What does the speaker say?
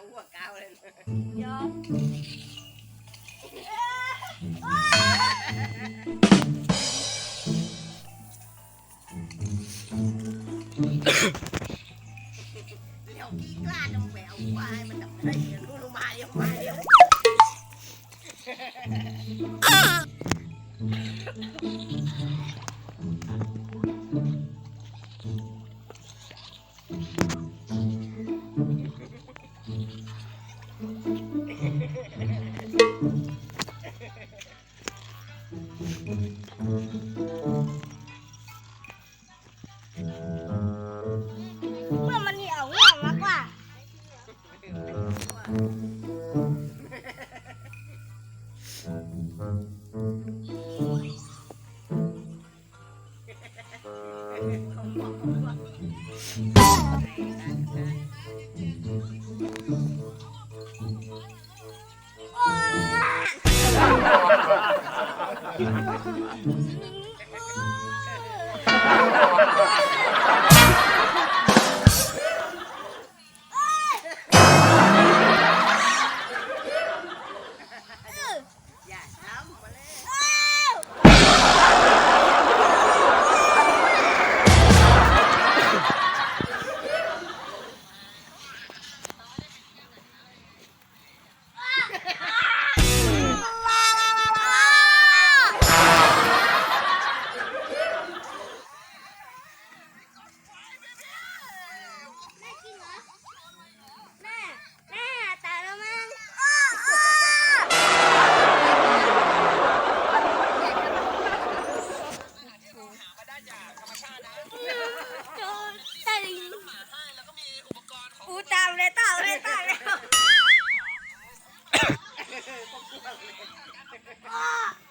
วหัวกาวเลยยอมเดี๋ยวพี่กล้าจะแหววว่าให้มันดับได้เดี๋ยวรู้ลงมาเดี๋ยวมาเดี๋ยว เมื่อมันเหนียวเหนียวมากกว่าอย่ Ha ha ha ha! แต่ลิงอูตามเลยตาเลยตาเลย Oh!